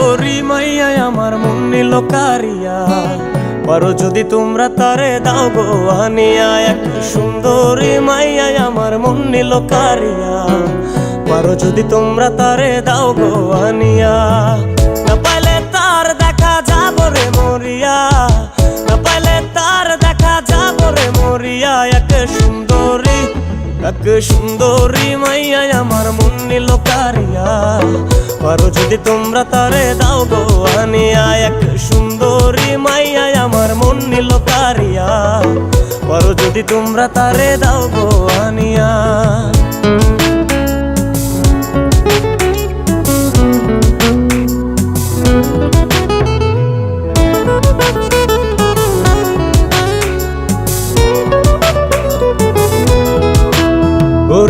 সুন্দরী মাইয়া আমার মন নিল কারিয়া। পারো যদি তোমরা তারে দাও গো আনিয়া। এক সুন্দরী মাইয়া আমার মন নিল কারিয়া। পারো যদি তোমরা তারে দাও গো আনিয়া। এক সুন্দরী মাইয়া আমার মন নিল কারিয়া। পারো যদি তোমরা তারে দাও গো, আনিয়া এক সুন্দরী মাইয়া আমার মন নিল কারিয়া। পারো যদি তোমরা তারে দাও গো, আনিয়া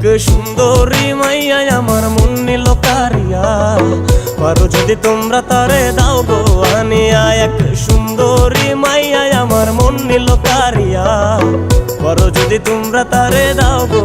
এক সুন্দরী মাইয়া, আমার মন নিল কারিয়া। পারো যদি তোমরা তারে দাও গো, আনিয়া এক সুন্দরী মাইয়া, আমার মন নিল কারিয়া। পারো যদি তোমরা তারে দাও গো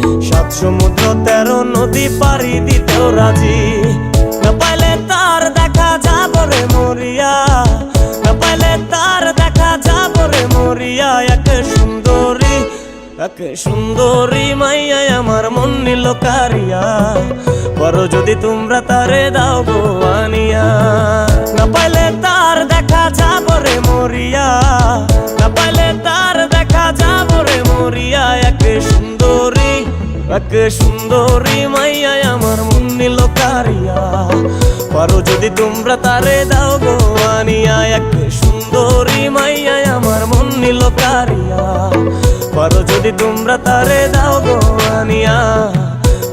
সাত সমুদ্র, তেরো নদী পারি দিতেও রাজি। না পাইলে তার দেখা যাব রে মরিয়া। না পাইলে তার দেখা যাব রে মরিয়া। এক সুন্দরী এক সুন্দরী মাইয়া আমার মন নিল কারিয়া। করো যদি তোমরা তারে দাও গো আনিয়া। না পাইলে তার এক সুন্দরী মাইয়া আমার মন নিল কারিয়া। পারো যদি তোমরা তারে দাও গো আনিয়া। এক সুন্দরী মাইয়া আমার মন নিল কারিয়া। পারো যদি তোমরা তারে দাও গো আনিয়া।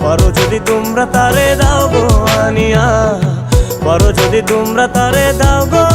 পারো যদি তোমরা তারে দাও গো আনিয়া। পারো যদি তোমরা তারে দাও গো